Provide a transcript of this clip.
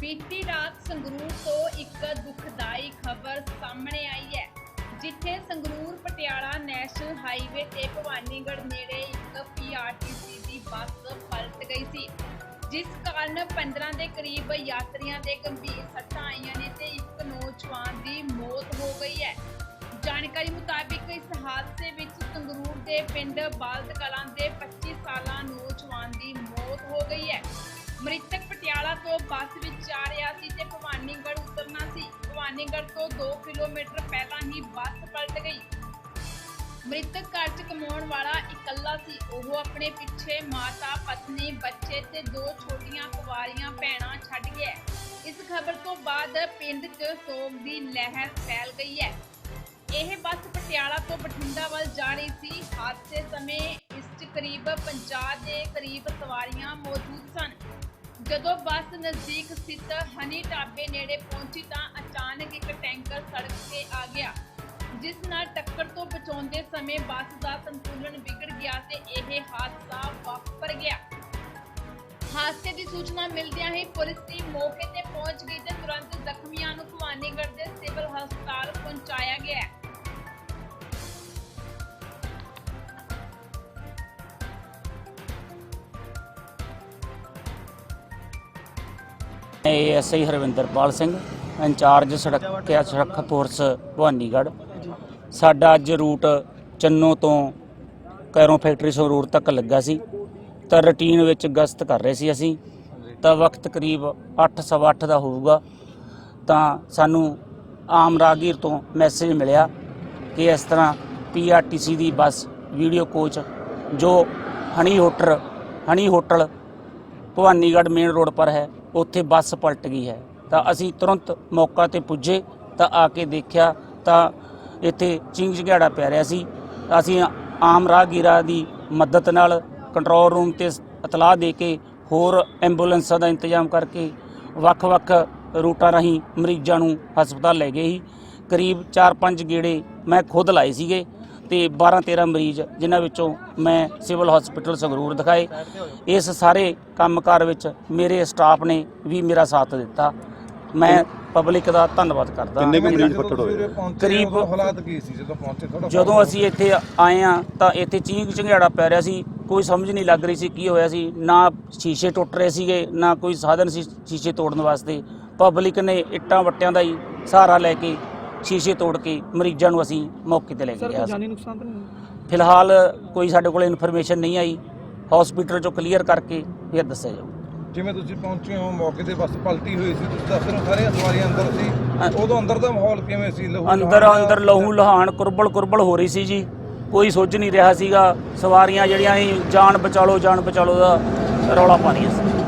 ਬੀਤੀ ਰਾਤ ਸੰਗਰੂਰ ਤੋਂ ਇੱਕ ਦੁਖਦਾਈ ਖਬਰ ਸਾਹਮਣੇ ਆਈ ਹੈ, ਜਿੱਥੇ ਸੰਗਰੂਰ ਪਟਿਆਲਾ ਨੈਸ਼ਨਲ ਹਾਈਵੇ ਤੇ ਭਵਾਨੀਗੜ੍ਹ ਨੇੜੇ ਇੱਕ ਪੀਆਰਟੀਸੀ ਦੀ ਬੱਸ ਪਲਟ ਗਈ ਸੀ, ਜਿਸ ਕਾਰਨ 15 ਦੇ ਕਰੀਬ ਯਾਤਰੀਆਂ ਦੇ ਗੰਭੀਰ ਸੱਟਾਂ ਆਈਆਂ ਨੇ ਤੇ ਇੱਕ ਨੌਜਵਾਨ ਦੀ ਮੌਤ ਹੋ ਗਈ ਹੈ। ਜਾਣਕਾਰੀ ਮੁਤਾਬਿਕ ਇਸ ਹਾਦਸੇ ਵਿੱਚ ਸੰਗਰੂਰ ਦੇ ਪਿੰਡ ਬਾਲਦ ਕਲਾਂ ਦੇ 25 ਸਾਲਾਂ ਨੌਜਵਾਨ ਦੀ ਮੌਤ ਹੋ ਗਈ ਹੈ। ਮ੍ਰਿਤਕ ਪਟਿਆਲਾ ਕਿਲੋਮੀਟਰ ਪਹਿਲਾਂ ਹੀ ਬੱਸ ਪਲਟ ਗਈ। ਮ੍ਰਿਤਕ ਘਰ 'ਚ ਕਮਾਉਣ ਵਾਲਾ ਇਕੱਲਾ ਸੀ। ਉਹ ਆਪਣੇ ਪਿੱਛੇ ਮਾਤਾ, ਪਤਨੀ, ਬੱਚੇ ਤੇ ਦੋ ਛੋਟੀਆਂ ਕੁਵਾਰੀਆਂ ਭੈਣਾਂ ਛੱਡ ਗਿਆ। ਇਸ ਖਬਰ ਤੋਂ ਬਾਅਦ ਪਿੰਡ 'ਚ ਸੋਗ ਦੀ ਲਹਿਰ ਫੈਲ ਗਈ ਹੈ। ਇਹ ਬੱਸ ਪਟਿਆਲਾ ਤੋਂ ਬਠਿੰਡਾ ਵੱਲ ਜਾ ਰਹੀ ਸੀ। ਹਾਦਸੇ ਸਮੇਂ ਇਸ 'ਚ ਕਰੀਬ 50 ਦੇ ਕਰੀਬ ਸਵਾਰੀਆਂ ਮੌਜੂਦ ਸਨ। ਜਦੋਂ ਬੱਸ ਨਜ਼ਦੀਕ ਸਥਿਤ ਹਨੀ ਢਾਬੇ ਨੇੜੇ ਪਹੁੰਚੀ ਤਾਂ ਅਚਾਨਕ ਇੱਕ ਟੈਂਕਰ ਸੜਕ ਤੇ ਆ ਗਿਆ, ਜਿਸ ਨਾਲ ਟੱਕਰ ਤੋਂ ਬਚਾਉਂਦੇ ਸਮੇਂ ਬੱਸ ਦਾ ਸੰਤੁਲਨ ਵਿਗੜ ਗਿਆ ਤੇ ਇਹ ਹਾਦਸਾ ਵਾਪਰ ਗਿਆ। ਹਾਦਸੇ ਦੀ ਸੂਚਨਾ ਮਿਲਦਿਆਂ ਹੀ ਪੁਲਿਸ ਟੀਮ ਮੌਕੇ ਤੇ ਪਹੁੰਚ ਗਈ ਤੇ ਤੁਰੰਤ ਜ਼ਖਮੀਆਂ ਨੂੰ ਭਵਾਨੀਗੜ੍ਹ ਦੇ ਸਿਵਲ ਹਸਪਤਾਲ ਪਹੁੰਚਾਇਆ ਗਿਆ। ਏਐਸਆਈ ਹਰਵਿੰਦਰਪਾਲ ਸਿੰਘ, ਇੰਚਾਰਜ ਸੜਕਿਆ ਸੁਰੱਖਿਆ ਫੋਰਸ ਭਵਾਨੀਗੜ੍ਹ। ਸਾਡਾ ਅੱਜ ਰੂਟ ਚੰਨੋ ਤੋਂ ਕੈਰੋਂ ਫੈਕਟਰੀ ਸੰਗਰੂਰ ਤੱਕ ਲੱਗਾ ਸੀ। ਤਾਂ ਰੁਟੀਨ ਵਿੱਚ ਗਸ਼ਤ ਕਰ ਰਹੇ ਸੀ ਅਸੀਂ। ਤਾਂ ਵਕਤ ਕਰੀਬ 8:30 ਦਾ ਹੋਊਗਾ। ਤਾਂ ਸਾਨੂੰ ਆਮ ਰਾਗੀਰ ਤੋਂ ਮੈਸੇਜ ਮਿਲਿਆ ਕਿ ਇਸ ਤਰ੍ਹਾਂ ਪੀਆਰਟੀਸੀ ਦੀ ਬੱਸ, ਵੀਡੀਓ ਕੋਚ, ਜੋ honey hotel honey hotel Bhawanigarh main road ਪਰ ਹੈ, ਉੱਥੇ ਬੱਸ ਪਲਟ ਗਈ ਹੈ। ਤਾਂ ਅਸੀਂ ਤੁਰੰਤ ਮੌਕਾ ਤੇ ਪੁੱਜੇ, ਤਾਂ ਆ ਕੇ ਦੇਖਿਆ ਤਾਂ ਇੱਥੇ ਚਿੰਗ ਝਗੜਾ ਪੈ ਰਿਹਾ ਸੀ। ਅਸੀਂ ਆਮ ਰਾਹਗੀਰਾਂ ਦੀ ਮਦਦ ਨਾਲ ਕੰਟਰੋਲ ਰੂਮ ਤੇ ਇਤਲਾਹ ਦੇ ਕੇ ਹੋਰ ਐਂਬੂਲੈਂਸਾਂ ਦਾ ਇੰਤਜ਼ਾਮ ਕਰਕੇ ਵੱਖ-ਵੱਖ ਰੂਟਾਂ ਰਾਹੀਂ ਮਰੀਜ਼ਾਂ ਨੂੰ ਹਸਪਤਾਲ ਲੈ ਗਏ ਸੀ। ਕਰੀਬ 4-5 ਗੇੜੇ ਮੈਂ ਖੁਦ ਲਾਏ ਸੀਗੇ। ਤੇ 12-13 ਮਰੀਜ਼ ਜਿਨ੍ਹਾਂ ਵਿੱਚੋਂ ਮੈਂ ਸਿਵਲ ਹਸਪੀਟਲ ਸੰਗਰੂਰ ਦਿਖਾਏ। ਇਸ ਸਾਰੇ ਕੰਮਕਾਰ ਵਿੱਚ ਮੇਰੇ ਸਟਾਫ ਨੇ ਵੀ ਮੇਰਾ ਸਾਥ ਦਿੱਤਾ। ਮੈਂ ਪਬਲਿਕ ਦਾ ਧੰਨਵਾਦ ਕਰਦਾ। ਕਿੰਨੇ ਕੁ ਮਰੀਜ਼ ਜਦੋਂ ਫੱਟੜ ਹੋਏ? ਕਰੀਬ- ਹਾਲਾਤ ਕੀ ਸੀ ਜਦੋਂ ਪਹੁੰਚੇ? ਥੋੜਾ ਜਦੋਂ ਅਸੀਂ ਇੱਥੇ ਆਏ ਆ ਤਾਂ ਇੱਥੇ ਚੀਂਕ ਝੰਗੜਾ ਪੈ ਰਿਹਾ ਸੀ। ਕੋਈ ਸਮਝ ਨਹੀਂ ਲੱਗ ਰਹੀ ਸੀ ਕੀ ਹੋਇਆ ਸੀ। ਨਾ ਸ਼ੀਸ਼ੇ ਟੁੱਟ ਰਹੇ ਸੀਗੇ ਨਾ ਕੋਈ ਸਾਧਨ ਸੀ ਸ਼ੀਸ਼ੇ ਤੋੜਨ ਵਾਸਤੇ। ਪਬਲਿਕ ਨੇ ਇੱਟਾਂ ਵੱਟਿਆਂ ਦਾ ਹੀ ਸਹਾਰਾ ਲੈ ਕੇ ਸ਼ੀਸ਼ੇ ਤੋੜ ਕੇ ਮਰੀਜ਼ਾਂ ਨੂੰ ਅਸੀਂ ਮੌਕੇ ਤੇ ਲੈ ਕੇ ਗਿਆ ਸੀ। ਨੁਕਸਾਨ ਤਾਂ ਨਹੀਂ ਫਿਲਹਾਲ ਕੋਈ ਸਾਡੇ ਕੋਲ ਇਨਫੋਰਮੇਸ਼ਨ ਨਹੀਂ ਆਈ। ਹਸਪੀਟਲ ਚੋਂ ਕਲੀਅਰ ਕਰਕੇ ਫਿਰ ਦੱਸਿਆ ਜਾਊ। ਜਿਵੇਂ ਤੁਸੀਂ ਪਹੁੰਚੇ ਹੋ ਮੌਕੇ ਤੇ ਬੱਸ ਪਲਟੀ ਹੋਈ ਸੀ ਤੁਸੀਂ ਦੱਸ ਰਹੇ ਹੋ ਸਾਰੀਆਂ ਸਵਾਰੀਆਂ ਅੰਦਰ ਸੀ। ਉਦੋਂ ਅੰਦਰ ਦਾ ਮਾਹੌਲ ਕਿਵੇਂ ਸੀ? ਲਹੂ ਅੰਦਰ ਲੁਹਾਨ ਅੰਦਰ ਲਹੂ ਲਹਾਨ ਕੁਰਬਲ ਕੁਰਬਲ ਹੋ ਰਹੀ ਸੀ ਜੀ। ਕੋਈ ਸੁੱਝ ਨਹੀਂ ਰਿਹਾ ਸੀਗਾ। ਸਵਾਰੀਆਂ ਜਿਹੜੀਆਂ ਸੀ ਜਾਨ ਬਚਾਲੋ ਜਾਨ ਬਚਾਲੋ ਦਾ ਰੌਲਾ ਪਾ ਰਹੀਆਂ ਸੀ।